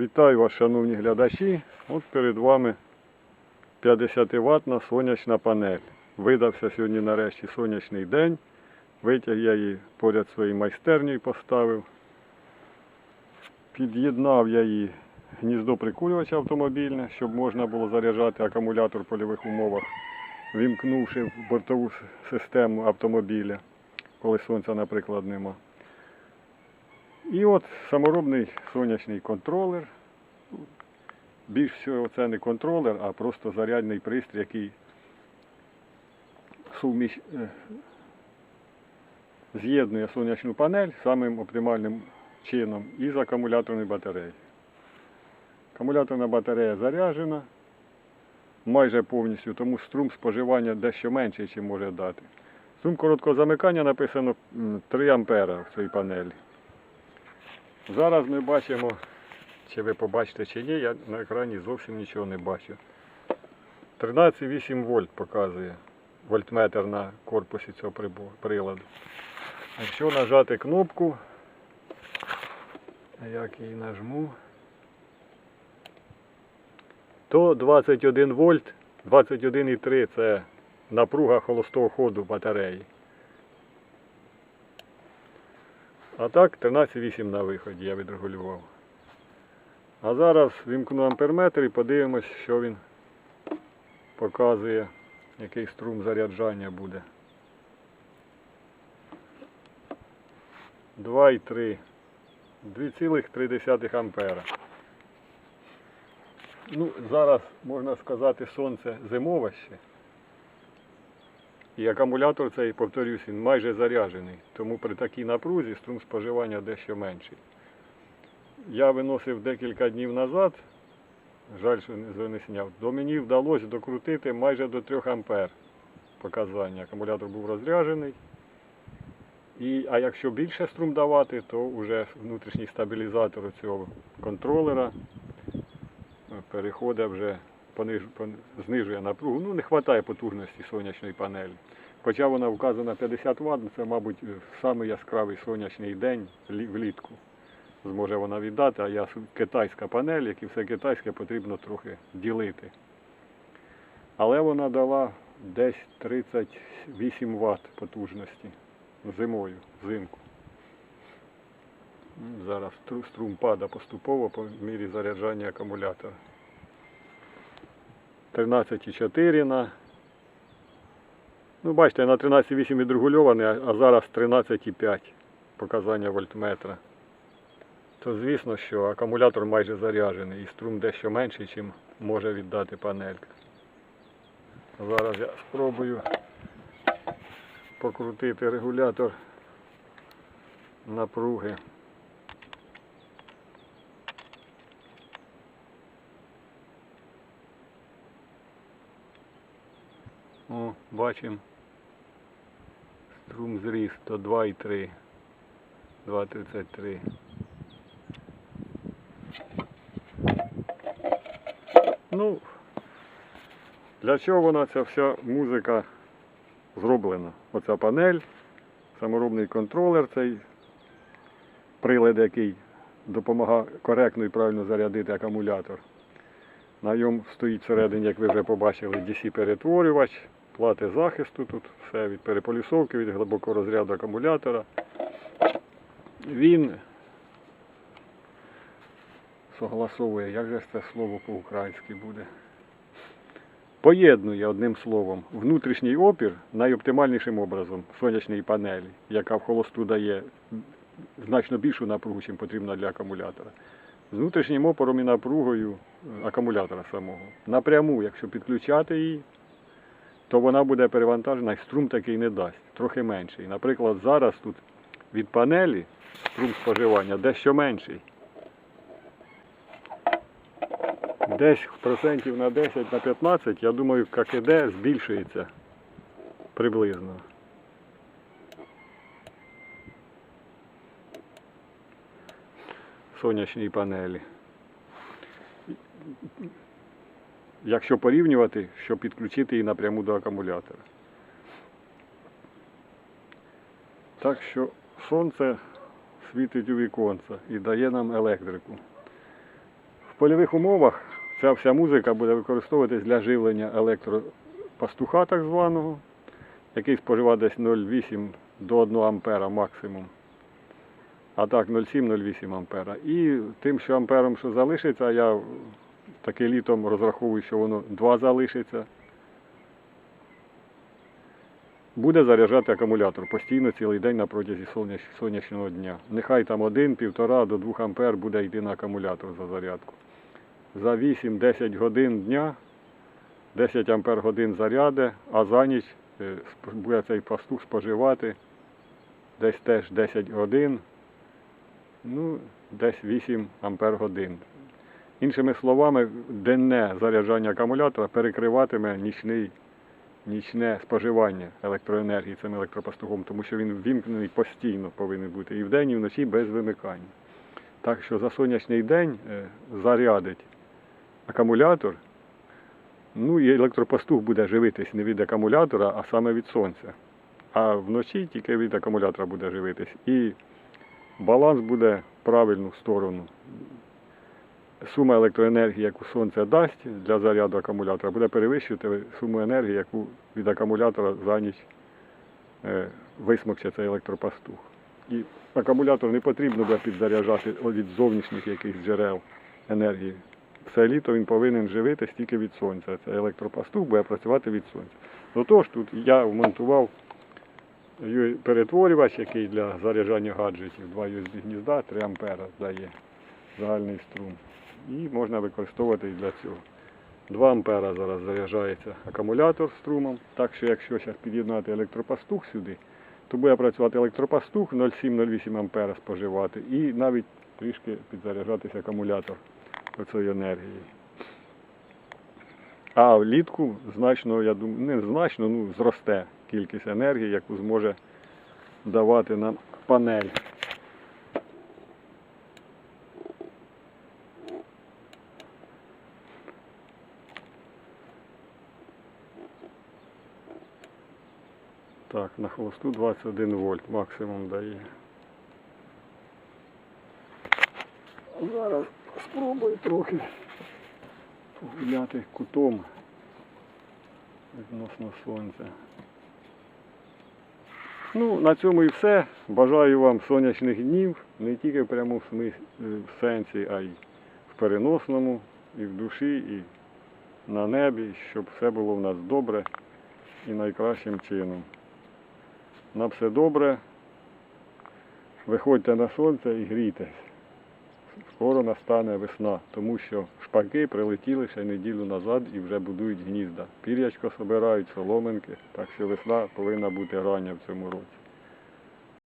Вітаю вас, шановні глядачі. От перед вами 50 ватна сонячна панель. Видався сьогодні нарешті сонячний день. Витяг я її поряд своєю майстернею поставив. Під'єднав я її гніздо прикурювача автомобільне, щоб можна було заряджати акумулятор в польових умовах, вімкнувши в бортову систему автомобіля, коли сонця, наприклад, нема. І от саморобний сонячний контролер. Більш всього це не контролер, а просто зарядний пристрій, який суміш... е, з'єднує сонячну панель самим оптимальним чином із акумуляторною батареєю. Акумуляторна батарея заряджена майже повністю, тому струм споживання дещо менший, ніж може дати. Струм короткого замикання написано 3 ампера в цій панелі. Зараз ми бачимо, чи ви побачите чи ні, я на екрані зовсім нічого не бачу. 13,8 вольт показує вольтметр на корпусі цього приладу. Якщо нажати кнопку, як її нажму, то 21 вольт, 21,3 це напруга холостого ходу батареї. А так 13,8 на виході я відрегулював. А зараз вімкну амперметр і подивимось, що він показує, який струм заряджання буде. 2,3. 2,3 ампера. Ну, зараз можна сказати сонце зимове ще. І акумулятор цей, повторюсь, він майже заряджений. Тому при такій напрузі струм споживання дещо менший. Я виносив декілька днів назад, жаль, що не, зняв, до мені вдалося докрутити майже до 3 ампер показання. Акумулятор був розряджений. І, а якщо більше струм давати, то вже внутрішній стабілізатор цього контролера переходить вже знижує напругу. Ну, не вистачає потужності сонячної панелі. Хоча вона вказана 50 Вт, це, мабуть, самий яскравий сонячний день влітку. Зможе вона віддати, а я китайська панель, як і все китайське, потрібно трохи ділити. Але вона дала десь 38 Вт потужності зимою, взимку. Зараз струм падає поступово по мірі заряджання акумулятора. 13,4 на. Ну, бачите, на 13,8 відрегульований, а зараз 13,5 показання вольтметра. То звісно, що акумулятор майже заряджений і струм дещо менший, ніж може віддати панелька. Зараз я спробую покрутити регулятор напруги. О, бачимо. Струм зріс до 2,3. 2,33. Ну, для чого вона ця вся музика зроблена? Оця панель, саморобний контролер, цей прилад, який допомагає коректно і правильно зарядити акумулятор. На ньому стоїть всередині, як ви вже побачили, DC-перетворювач, плати захисту тут, все від переполісовки, від глибокого розряду акумулятора. Він согласовує, як же це слово по-українськи буде. Поєднує одним словом внутрішній опір найоптимальнішим образом сонячної панелі, яка в холосту дає значно більшу напругу, чим потрібна для акумулятора. З внутрішнім опором і напругою е, акумулятора самого. Напряму, якщо підключати її, то вона буде перевантажена і струм такий не дасть, трохи менший. Наприклад, зараз тут від панелі струм споживання дещо менший. Десь процентів на 10 на 15, я думаю, ККД збільшується приблизно. Сонячній панелі. Якщо порівнювати, щоб підключити її напряму до акумулятора. Так що сонце світить у віконце і дає нам електрику. В польових умовах ця вся музика буде використовуватись для живлення електропастуха так званого, який споживає десь 0,8 до 1 ампера максимум. А так 0,7-0,8 ампера. І тим, що ампером, що залишиться, я таки літом розраховую, що воно 2 залишиться. Буде заряджати акумулятор постійно цілий день на протязі соняч- сонячного дня. Нехай там 1, 1,5 до 2 ампер буде йти на акумулятор за зарядку. За 8-10 годин дня 10 ампер годин заряде, а за ніч е, буде цей пастух споживати десь теж 10 годин, ну, десь 8 ампер годин. Іншими словами, денне заряджання акумулятора перекриватиме нічний нічне споживання електроенергії цим електропастухом, тому що він вімкнений постійно повинен бути і вдень, і вночі без вимикання. Так що за сонячний день е, зарядить акумулятор, ну і електропастух буде живитись не від акумулятора, а саме від сонця. А вночі тільки від акумулятора буде живитись. Баланс буде в правильну сторону. Сума електроенергії, яку сонце дасть для заряду акумулятора, буде перевищувати суму енергії, яку від акумулятора за ніч е, висмокче цей електропастух. І акумулятор не потрібно буде підзаряджати від зовнішніх якихось джерел енергії. Все літо він повинен живитись тільки від сонця. Це електропастух буде працювати від сонця. До того ж, тут я вмонтував перетворювач, який для заряджання гаджетів, два USB гнізда, 3 ампера дає загальний струм. І можна використовувати і для цього. 2 ампера зараз заряджається акумулятор струмом. Так що якщо зараз під'єднати електропастух сюди, то буде працювати електропастух 0,7-0,8 ампера споживати і навіть трішки підзаряджатися акумулятор цієї енергії. А влітку значно, я думаю, не значно, ну зросте кількість енергії, яку зможе давати нам панель. Так, на хвосту 21 вольт максимум дає. Зараз спробую трохи погуляти кутом відносно сонця. Ну, на цьому і все. Бажаю вам сонячних днів, не тільки в прямому е, сенсі, а й в переносному, і в душі, і на небі, щоб все було в нас добре і найкращим чином. На все добре. Виходьте на сонце і грійтесь. Скоро настане весна, тому що шпаки прилетіли ще неділю назад і вже будують гнізда. Пір'ячко собирають, соломинки, так що весна повинна бути рання в цьому році.